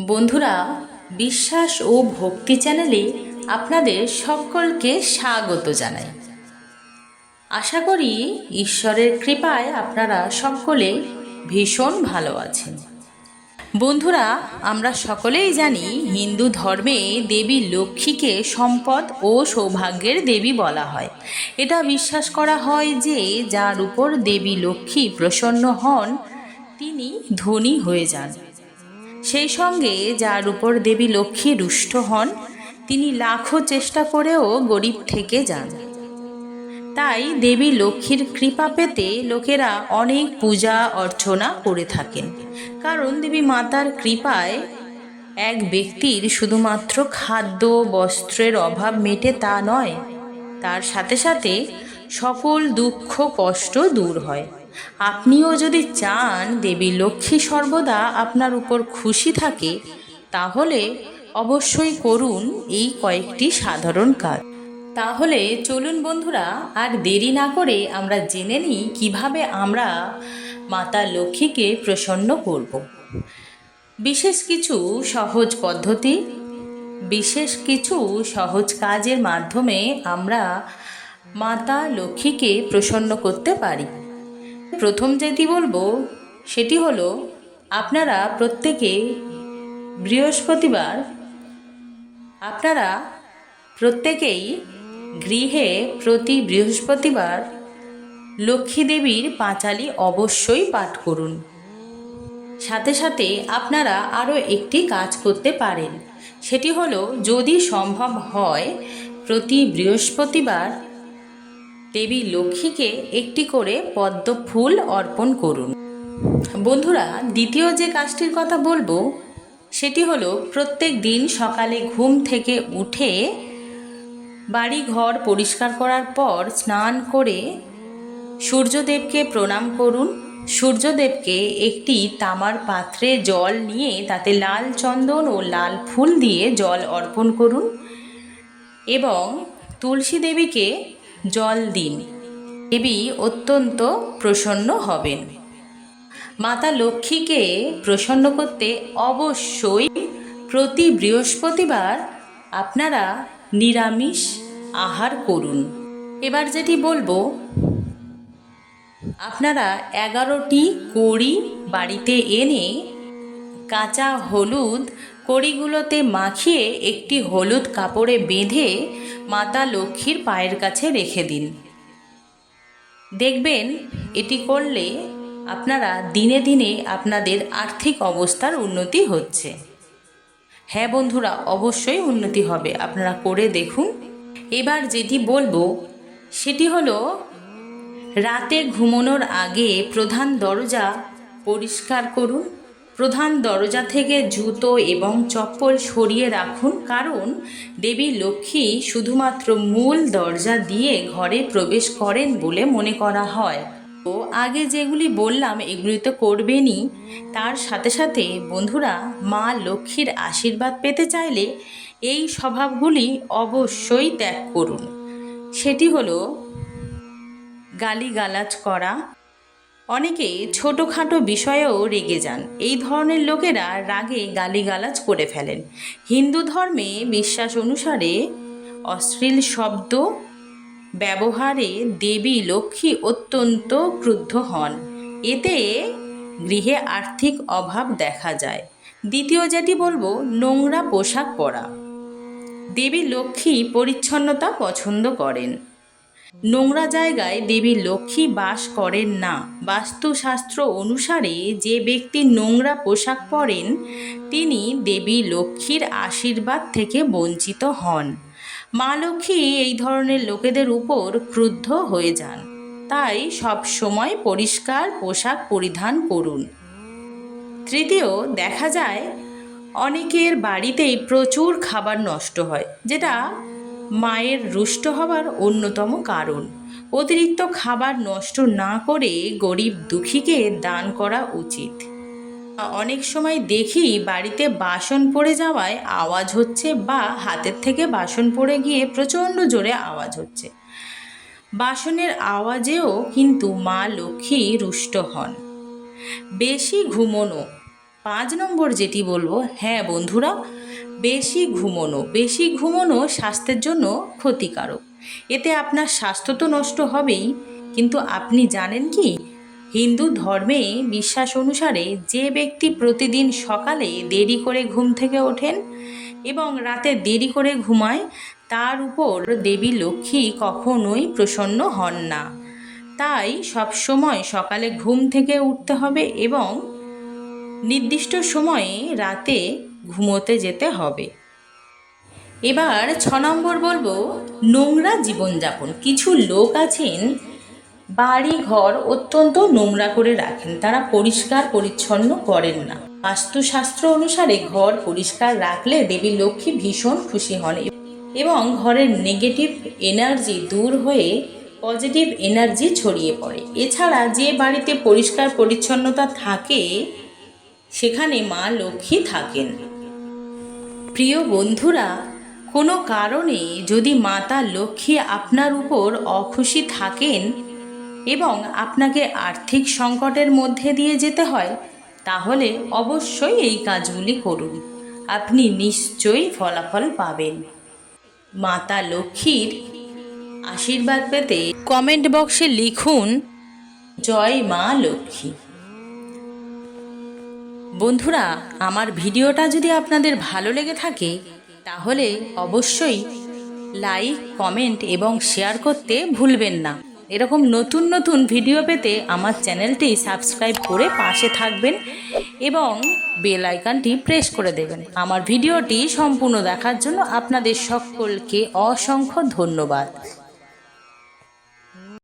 বন্ধুরা, বিশ্বাস ও ভক্তি চ্যানেলে আপনাদের সকলকে স্বাগত জানাই। আশা করি ঈশ্বরের কৃপায় আপনারা সকলে ভীষণ ভালো আছেন। বন্ধুরা, আমরা সকলেই জানি হিন্দু ধর্মে দেবী লক্ষ্মীকে সম্পদ ও সৌভাগ্যের দেবী বলা হয়। এটা বিশ্বাস করা হয় যে যার উপর দেবী লক্ষ্মী প্রসন্ন হন, তিনি ধনী হয়ে যান। সেই সঙ্গে যার উপর দেবী লক্ষ্মী রুষ্ট হন, তিনি লাখো চেষ্টা করেও গরিব থেকে যান। তাই দেবী লক্ষ্মীর কৃপা পেতে লোকেরা অনেক পূজা অর্চনা করে থাকেন। কারণ দেবী মাতার কৃপায় এক ব্যক্তির শুধুমাত্র খাদ্য, বস্ত্রের অভাব মেটে তা নয়, তার সাথে সাথে সকল দুঃখ, কষ্ট দূর হয়। আপনিও যদি চান দেবী লক্ষ্মী সর্বদা আপনার উপর খুশি থাকে, তাহলে অবশ্যই করুন এই কয়েকটি সাধারণ কাজ। তাহলে চলুন বন্ধুরা, আর দেরি না করে আমরা জেনে নিই কীভাবে আমরা মাতা লক্ষ্মীকে প্রসন্ন করব। বিশেষ কিছু সহজ পদ্ধতি, বিশেষ কিছু সহজ কাজের মাধ্যমে আমরা মাতা লক্ষ্মীকে প্রসন্ন করতে পারি। প্রথম যেটি বলব, সেটি হলো, আপনারা প্রত্যেকে বৃহস্পতিবার, আপনারা প্রত্যেকেই গৃহে প্রতি বৃহস্পতিবার লক্ষ্মী দেবীর পাঁচালি অবশ্যই পাঠ করুন। সাথে সাথে আপনারা আরও একটি কাজ করতে পারেন, সেটি হলো, যদি সম্ভব হয়, প্রতি বৃহস্পতিবার দেবী লক্ষ্মীকে একটি করে পদ্ম ফুল অর্পণ করুন। বন্ধুরা, দ্বিতীয় যে কাজটির কথা বলব, সেটি হলো প্রত্যেক দিন সকালে ঘুম থেকে উঠে বাড়ি ঘর পরিষ্কার করার পর স্নান করে সূর্যদেবকে প্রণাম করুন। সূর্যদেবকে একটি তামার পাত্রে জল নিয়ে তাতে লাল চন্দন ও লাল ফুল দিয়ে জল অর্পণ করুন এবং তুলসী দেবীকে জল দিন। দেবী অত্যন্ত প্রসন্ন হবেন। মাতা লক্ষ্মীকে প্রসন্ন করতে অবশ্যই প্রতি বৃহস্পতিবার আপনারা নিরামিষ আহার করুন। এবার যেটি বলব, আপনারা এগারোটি কড়ি বাড়িতে এনে কাঁচা হলুদ কড়িগুলোতে মাখিয়ে একটি হলুদ কাপড়ে বেঁধে মাতা লক্ষ্মীর পায়ের কাছে রেখে দিন। দেখবেন এটি করলে আপনারা দিনে দিনে আপনাদের আর্থিক অবস্থার উন্নতি হচ্ছে। হ্যাঁ বন্ধুরা, অবশ্যই উন্নতি হবে। আপনারা করে দেখুন। এবার যেটি বলব, সেটি হলো, রাতে ঘুমানোর আগে প্রধান দরজা পরিষ্কার করুন। প্রধান দরজা থেকে জুতো এবং চপ্পল সরিয়ে রাখুন, কারণ দেবী লক্ষ্মী শুধুমাত্র মূল দরজা দিয়ে ঘরে প্রবেশ করেন বলে মনে করা হয়। তো আগে যেগুলি বললাম, এগুলি তো করবেনই। তার সাথে সাথে বন্ধুরা, মা লক্ষ্মীর আশীর্বাদ পেতে চাইলে এই স্বভাবগুলি অবশ্যই ত্যাগ করুন। সেটি হলো গালিগালাজ করা অনেকে ছোটোখাটো বিষয়েও রেগে যান। এই ধরনের লোকেরা রাগে গালিগালাজ করে ফেলেন। হিন্দু ধর্মে বিশ্বাস অনুসারে অশ্লীল শব্দ ব্যবহারে দেবী লক্ষ্মী অত্যন্ত ক্রুদ্ধ হন। এতে গৃহে আর্থিক অভাব দেখা যায়। দ্বিতীয় যেটি বলব, নোংরা পোশাক পরা। দেবী লক্ষ্মী পরিচ্ছন্নতা পছন্দ করেন। নোংরা জায়গায় দেবী লক্ষ্মী বাস করেন না। বাস্তুশাস্ত্র অনুসারে যে ব্যক্তি নোংরা পোশাক পরেন, তিনি দেবী লক্ষ্মীর আশীর্বাদ থেকে বঞ্চিত হন। মা লক্ষ্মী এই ধরনের লোকেদের উপর ক্রুদ্ধ হয়ে যান। তাই সব সময় পরিষ্কার পোশাক পরিধান করুন। তৃতীয়, দেখা যায় অনেকের বাড়িতেই প্রচুর খাবার নষ্ট হয়, যেটা মায়ের রুষ্ট হবার অন্যতম কারণ। অতিরিক্ত খাবার নষ্ট না করে গরিব দুঃখীকে দান করা উচিত। অনেক সময় দেখি বাড়িতে বাসন পড়ে যাওয়ায় আওয়াজ হচ্ছে বা হাতের থেকে বাসন পড়ে গিয়ে প্রচণ্ড জোরে আওয়াজ হচ্ছে। বাসনের আওয়াজেও কিন্তু মা লক্ষ্মী রুষ্ট হন। বেশি ঘুমোনো। পাঁচ নম্বর যেটি বলব হ্যাঁ বন্ধুরা বেশি ঘুমোনো বেশি ঘুমোনো স্বাস্থ্যের জন্য ক্ষতিকারক। এতে আপনার স্বাস্থ্য তো নষ্ট হবেই, কিন্তু আপনি জানেন কি? হিন্দু ধর্মে বিশ্বাস অনুসারে যে ব্যক্তি প্রতিদিন সকালে দেরি করে ঘুম থেকে ওঠেন এবং রাতে দেরি করে ঘুমায়, তার উপর দেবী লক্ষ্মী কখনোই প্রসন্ন হন না। তাই সবসময় সকালে ঘুম থেকে উঠতে হবে এবং নির্দিষ্ট সময়ে রাতে ঘুমোতে যেতে হবে। এবার ছ নম্বর বলব, নোংরা জীবনযাপন। কিছু লোক আছেন বাড়ি ঘর অত্যন্ত নোংরা করে রাখেন। তারা পরিষ্কার পরিচ্ছন্ন করেন না। বাস্তুশাস্ত্র অনুসারে ঘর পরিষ্কার রাখলে দেবী লক্ষ্মী ভীষণ খুশি হন এবং ঘরের নেগেটিভ এনার্জি দূর হয়ে পজিটিভ এনার্জি ছড়িয়ে পড়ে। এছাড়া যে বাড়িতে পরিষ্কার পরিচ্ছন্নতা থাকে, সেখানে মা লক্ষ্মী থাকেন। প্রিয় বন্ধুরা, কোনো কারণে যদি মাতা লক্ষ্মী আপনার উপর অখুশি থাকেন এবং আপনাকে আর্থিক সংকটের মধ্যে দিয়ে যেতে হয়, তাহলে অবশ্যই এই কাজগুলি করুন। আপনি নিশ্চয়ই ফলাফল পাবেন। মাতা লক্ষ্মীর আশীর্বাদ পেতে কমেন্ট বক্সে লিখুন, জয় মা লক্ষ্মী। বন্ধুরা, আমার ভিডিওটা যদি আপনাদের ভালো লেগে থাকে, তাহলে অবশ্যই লাইক, কমেন্ট এবং শেয়ার করতে ভুলবেন না। এরকম নতুন নতুন ভিডিও পেতে আমার চ্যানেলটি সাবস্ক্রাইব করে পাশে থাকবেন এবং বেল আইকনটি প্রেস করে দেবেন। আমার ভিডিওটি সম্পূর্ণ দেখার জন্য আপনাদের সকলকে অসংখ্য ধন্যবাদ।